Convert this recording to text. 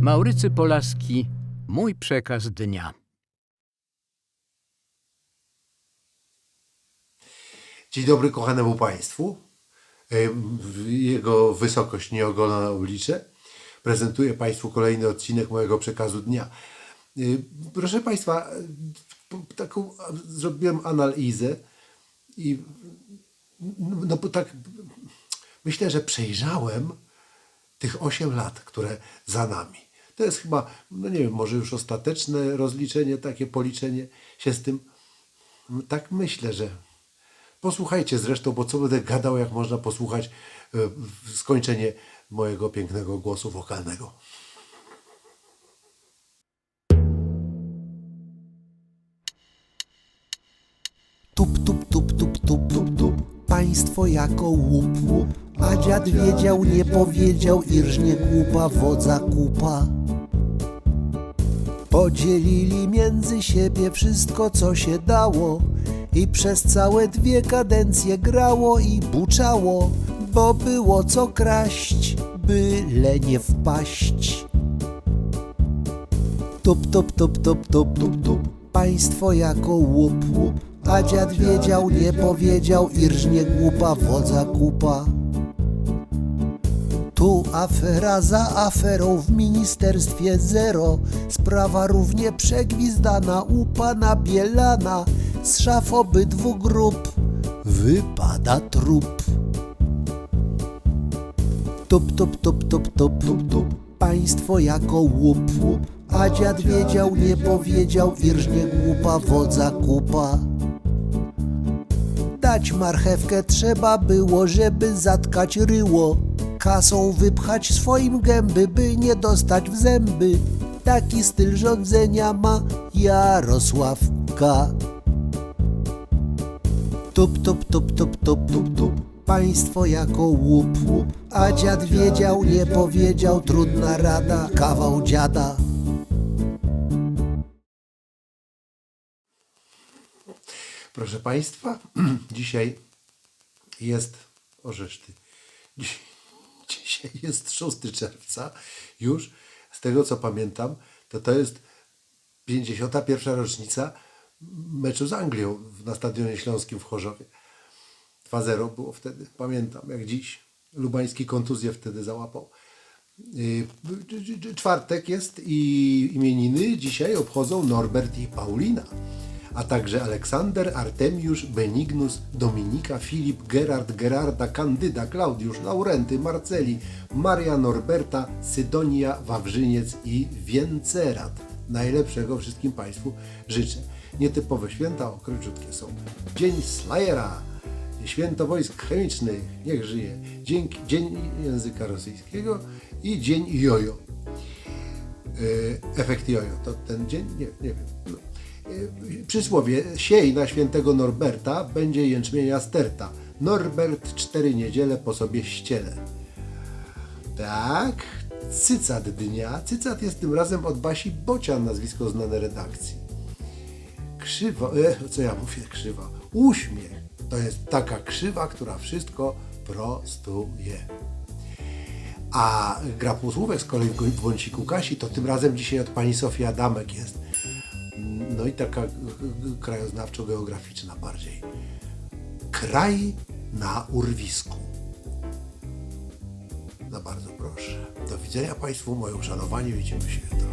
Maurycy Polaski, mój przekaz dnia. Dzień dobry kochanemu Państwu. Jego wysokość nieogolona oblicze prezentuje Państwu kolejny odcinek mojego przekazu dnia. Proszę Państwa, taką zrobiłem analizę i no bo tak myślę, że przejrzałem tych 8 lat, które za nami. To jest chyba, no nie wiem, może już ostateczne rozliczenie, takie policzenie się z tym. Tak myślę, że Posłuchajcie zresztą, bo co będę gadał, jak można posłuchać e, skończenie mojego pięknego głosu wokalnego. Tup, tup, tup, tup, tup, tup, tup. Państwo jako łup, łup. A dziad wiedział, nie powiedział, irż nie głupa wodza kupa. Podzielili między siebie wszystko, co się dało i przez całe dwie kadencje grało i buczało, bo było co kraść, byle nie wpaść. Tup, tup, tup, tup, tup, tup, tup. Państwo jako łup, łup. A dziad wiedział, nie powiedział, irż nie głupa wodza kupa. Tu afera za aferą w ministerstwie zero. Sprawa równie przegwizdana u pana Bielana. Z szaf obydwu grup wypada trup. Tup, tup, tup, tup, tup, tup, tup. Państwo jako łup, łup. A dziad wiedział, nie powiedział, irż nie głupa wodza kupa. Dać marchewkę trzeba było, żeby zatkać ryło. Kasą wypchać swoim gęby, by nie dostać w zęby. Taki styl rządzenia ma Jarosławka. Tup, tup, tup, tup, tup, tup, tup. Państwo jako łup, łup. A dziad wiedział, nie powiedział, trudna rada, kawał dziada. Proszę Państwa, dzisiaj jest, orzesz ty, Dziś- dzisiaj jest 6 czerwca już, z tego co pamiętam, to to jest 51. rocznica meczu z Anglią na Stadionie Śląskim w Chorzowie. 2-0 było wtedy, pamiętam jak dziś. Lubański kontuzję wtedy załapał. Yy, c- c- Czwartek jest i imieniny dzisiaj obchodzą Norbert i Paulina, a także Aleksander, Artemiusz, Benignus, Dominika, Filip, Gerard, Gerarda, Kandyda, Klaudiusz, Laurenty, Marceli, Maria Norberta, Sydonia, Wawrzyniec i Więcerat. Najlepszego wszystkim Państwu życzę. Nietypowe święta, o króciutkie są. Dzień Slayera, Święto Wojsk Chemicznych, niech żyje. Dzień, dzień języka rosyjskiego i Dzień Jojo. E, Efekt jojo, to ten dzień? Nie, nie wiem. No. Przysłowie, siej na świętego Norberta, będzie jęczmienia sterta. Norbert cztery niedziele po sobie ściele. Tak, cycat dnia. Cycat jest tym razem od Basi Bocian, nazwisko znane redakcji. Krzywo, e, co ja mówię, krzywa? Uśmiech to jest taka krzywa, która wszystko prostuje. A gra półsłówek z kolei w Wąsiku Kasi to tym razem dzisiaj od pani Sofii Adamek jest. No i taka g- g- krajoznawczo-geograficzna bardziej. Kraj na urwisku. No bardzo proszę. Do widzenia Państwu, moje uszanowanie, widzimy się jutro.